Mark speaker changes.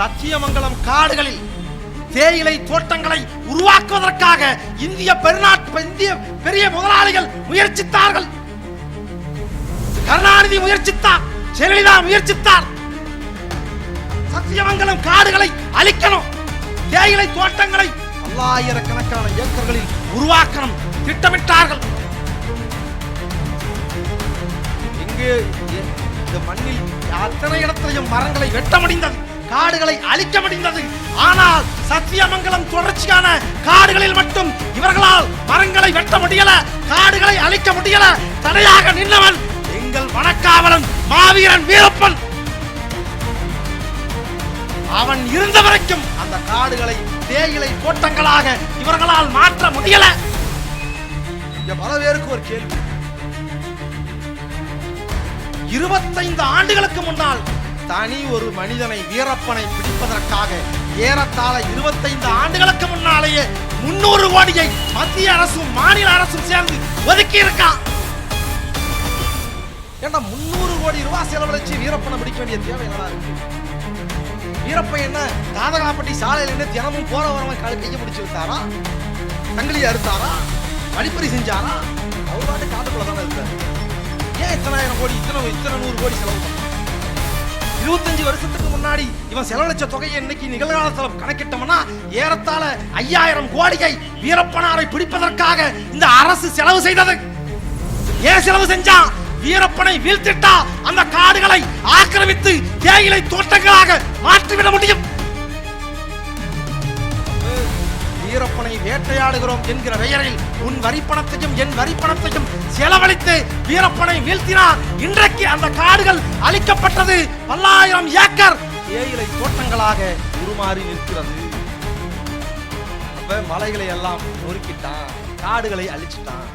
Speaker 1: சத்தியமங்கலம் காடுகளில் தேயிலை தோட்டங்களை உருவாக்குவதற்காக இந்திய பெருநாட்டு இந்திய பெரிய முதலாளிகள் முயற்சித்தார்கள். கருணாநிதி முயற்சித்தார் ஜெயலலிதா முயற்சித்தார். சத்தியமங்கலம் காடுகளை அழிக்கணும். தேயிலை தோட்டங்களை பல்லாயிரக்கணக்கான ஏக்கர்களில் உருவாக்கணும் திட்டமிட்டார்கள். இங்கு இந்த மண்ணில் அத்தனை இடத்திலையும் மரங்களை வெட்ட முடிந்தது. காடுகளை அழிக்க முடிந்தது. ஆனால் சத்தியமங்கலம் தொடர்ச்சியான காடுகளில் மட்டும் இவர்களால் மரங்களை வெட்ட முடியல காடுகளை அழிக்க முடியல. தடையாக நின்றவன் எங்கள் வனக்காவலன் மாவீரன் வீரப்பன். அவன் இருந்த வரைக்கும் அந்த காடுகளை தேயிலை கோட்டங்களாக இவர்களால் மாற்ற முடியல. பல பேருக்கு ஒரு கேள்வி. இருபத்தைந்து ஆண்டுகளுக்கு முன்னால் தனி ஒரு மனிதனை வீரப்பனை பிடிப்பதற்காக ஏறத்தாழ இருபத்தைந்து ஆண்டுகளுக்கு முன்னாலேயே முன்னூறு கோடியை மத்திய அரசும் மாநில அரசும் சேர்ந்து ஒதுக்கி இருக்கான் ஏன்னா முன்னூறு கோடி ரூபாய் செலவழிச்சு வீரப்பனை பிடிக்க வேண்டிய தேவை என்னடா இருக்கு? வீரப்பன் என்ன தாதகாப்பட்டி சாலையில இருந்து தினமும் போற வரவன் கால கையை பிடிச்சு விட்டாரா? தங்கிலி அறுத்தாரா? வழிப்பறி செஞ்சாரா? அவர் பாட்டு காட்டுக்குள்ள தானே இருக்காரு. ஏன் இத்தனாயிரம் கோடி இத்தனை இத்தனை நூறு கோடி செலவு இருபத்தஞ்சு வருஷத்துக்கு முன்னாடி இவன் செலவழிச்ச தொகையை இன்னைக்கு நிகழ்காலத்தில் கணக்கிட்டோம்னா ஏறத்தாழ ஐயாயிரம் கோடியை வீரப்பனாரை பிடிப்பதற்காக இந்த அரசு செலவு செய்தது. ஏன் செலவு செஞ்சான் வீரப்பனை வீழ்த்திட்டா அந்த காடுகளை ஆக்கிரமித்து தேயிலை தோட்டங்களாக மாற்றிவிட முடியும். வீரப்பனை வேட்டையாடுகிறோம் என்கிற பெயரில் உன் வரிப்பணத்தையும் என் வரிப்பணத்தையும் செலவழித்து வீரப்பனை வீழ்த்தினார். இன்றைக்கு அந்த காடுகள் அழிக்கப்பட்டது. பல்லாயிரம் ஏக்கர் ஏழை தோட்டங்களாக உருமாறி நிற்கிறது. அப்ப மலைகளை எல்லாம் நொறுக்கிட்டான் காடுகளை அழிச்சிட்டான்.